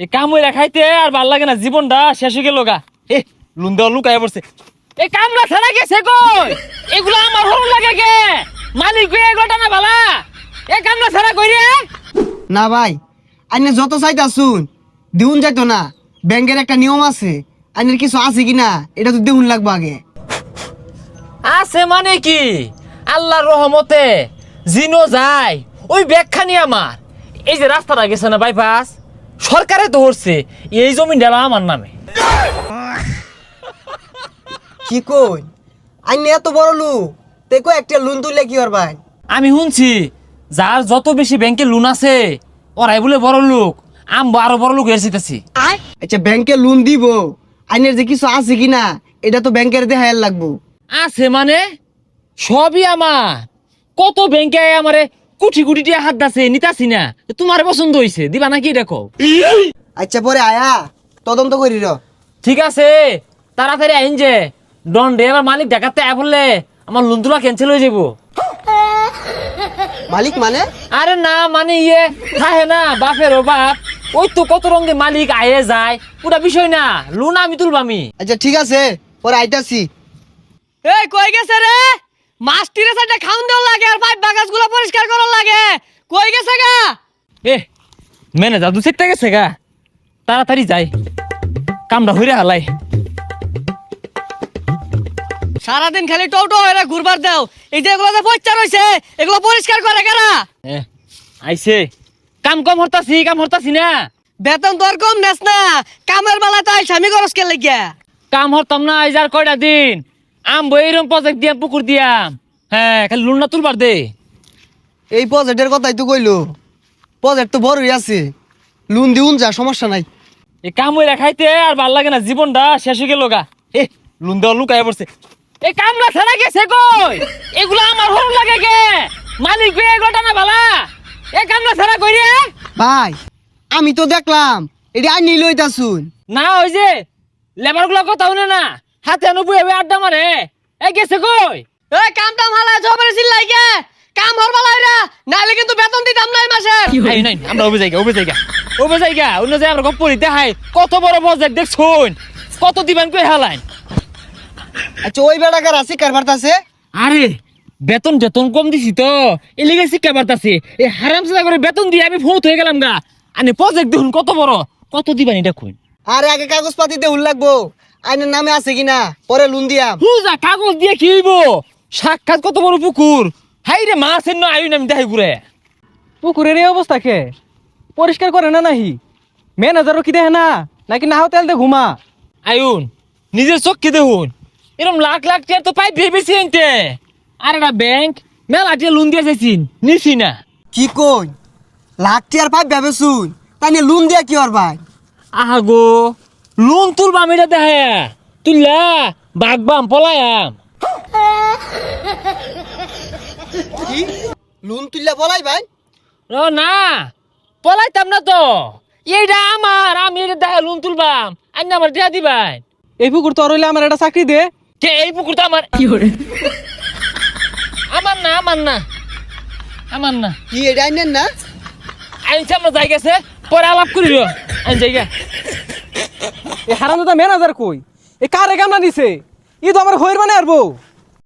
এই কাম হইরা খাইতে আর ভালো লাগে না জীবনটা শেষ হয়ে গেল গা। এ লুন দেওয়া লুকায় পড়ছে। এই কামলা ছাড়া গেছে কই? এগুলো আমার ভালো লাগে কে? মালিক গে এগুলো টানা ভালা এ কামলা ছাড়া কই রে? না ভাই আইনে যত চাইতা শুন দিউন যাইতো না। ব্যাংকের একটা নিয়ম আছে আইনের কিছু আছে কি না এটা তো দিউন লাগবে আগে। আছে মানে কি? আল্লাহর রহমতে জিনো যায় ওই ব্যাগখানি আমার। এই যে রাস্তাটা গেছে না বাইপাস সরকারে তো হচ্ছে এই জমি ডেলা আমার নামে। কি কই? আইনে এত বড় লোক দেখো একটা লোন তুললে কি আর ভাই? আমি শুনছি যার যত বেশি ব্যাংকে লোন আছে ওরাই বলে বড় লোক আম আরও বড় লোক এসেছি আচ্ছা ব্যাংকে লোন দিব আইনের যে কিছু আছে কি না এটা তো ব্যাংকের দেখায় লাগবো। আছে মানে? সবই আমার। কত ব্যাংকে আমারে কুটি কুটি টিয়া হাত দাছে নিতাছি না। তোমার পছন্দ হইছে দিবা নাকি দেখো? আচ্ছা পরে আয়া তদন্ত করি র। ঠিক আছে তাড়াতাড়ি আইন যে। ডন ডে এবার মালিক দেখাতে আয় বললে আমার লোন তোলা ক্যান্সেল হয়ে যাব মালিক মানে? আরে না মানে ইয়ে থাকে না বাপের ও বাপ ওই তো কত রঙে মালিক আয়ে যায় পুরা বিষয় না। লোন আমি তুলবামি। আচ্ছা ঠিক আছে পরে আইতাছি। এই কই গেছে রে? মাছ টিরে সাইডে খাউন দেওয়ার লাগে আর পাইপ বাগাসগুলো পরিষ্কার করার লাগে। কই গেছে গা? এ ম্যানেজার দু সেটটা গেছে গা। তাড়াতাড়ি যাই। কামটা হইরে হালাই। সারাদিন খালি টোটো হয়ে ঘুরবার দাও। এই যে এগুলো যে পয়সা রয়েছে এগুলো পরিষ্কার করে কারা এ আইছে। কাম কম হরতাছি কাম হরতাছি না। বেতন তো আর কম নেস না। কামের বেলা তো স্বামী খরচ কে লাগিয়া। কাম হরতাম না এই যার কয়টা দিন? আম বইরম প্রজেক্ট দিয়াম পুকুর দিয়াম হ্যাঁ খালি লোন না তুলবার দে। এই প্রজেক্টের কথাই তো কইলো। প্রজেক্ট তো বড়ই আছে। লোন দিউন যা সমস্যা নাই। এই কাম হইরা খাইতে আর ভালো লাগে না জীবনটা শেষ হয়ে গেল গা। এ লোন দেওয়া লুকায় পড়ছে। এই কামলা ছাড়া গেছে কই? এগুলো আমার ভালো লাগে কে? মালিক গে এগুলো টানা ভালা এ কামলা ছাড়া কই রে ভাই আমি তো দেখলাম এটা আইনি লইতা শুন না ওই যে লেবারগুলো কথা শুনে না। হাতে আনো বুয়ে বুয়ে আড্ডা মারে। এই গেছে কই? এই কাম টাম হালা জবরে চিল্লাই গে। কাম হরবা লাইরা নাইলে কিন্তু বেতন দিতাম না এই মাসে। নাই আমরা ওবে জায়গা ওবে জায়গা ওবে জায়গা অন্য যে আমরা গপ্প দেখাই কত বড় দেখছুন? কত দিবেন কই হালাইন আচ্ছা ওই বেড়াকার আছে কারবার আছে আরে বেতন বেতন কম দিছি তো এলিগে শিক্ষা বার্তাছে এই হারাম সাদা করে বেতন দিয়ে আমি ফৌত হয়ে গেলাম গা। আনে প্রজেক্ট দেখুন কত বড়। কত দিবেন এটা কই? আরে আগে কাগজপাতি দেউন লাগবো। আইনের নামে আছে কিনা? পরে লোন দিয়াম। হুজা কাগজ দিয়ে কি হইব? সাক্ষাৎ কত বড় পুকুর? হাই রে মাছ এন্ন আইন আমি দেখাই ঘুরে। পুকুরের এই অবস্থা খে পরিষ্কার করে না নাহি? ম্যানেজারও কি দেখে না? নাকি না তেল দে ঘুমা? আয়ুন নিজের চোখকে দেখুন। এরকম লাখ লাখ টাকা তো পাই ভেবেছি এনতে আর একটা ব্যাংক মেলা টিয়া লোন দিয়ে চাইছিন নিছি না। কি কই? লাখ টিয়ার পাইপ ভেবে শুন। তাই নিয়ে লোন দিয়া কি আর ভাই? আহা গো লোন তুলবা আমি এটা দেখে তুললা বাগবাম পলায়াম কি? লোন তুললে বলাই ভাই? ও না পলাইতাম না তো। এইটা আমার আমি এটা দেখে লোন তুলবাম আইন আমার দেয়া দিবাই এই পুকুর তো রইলে আমার একটা চাকরি দে। কে এই পুকুরটা আমার? কি করে আমার না আমার না। আমার না। কি এটা আইনের না? আইনছে আমরা যাই গেছে। পরে আলাপ করিল। আইন জায়গা এই হারান ম্যানেজার কই? এই কারে গামলা দিছে ই তো আমার হইর মানে আরবো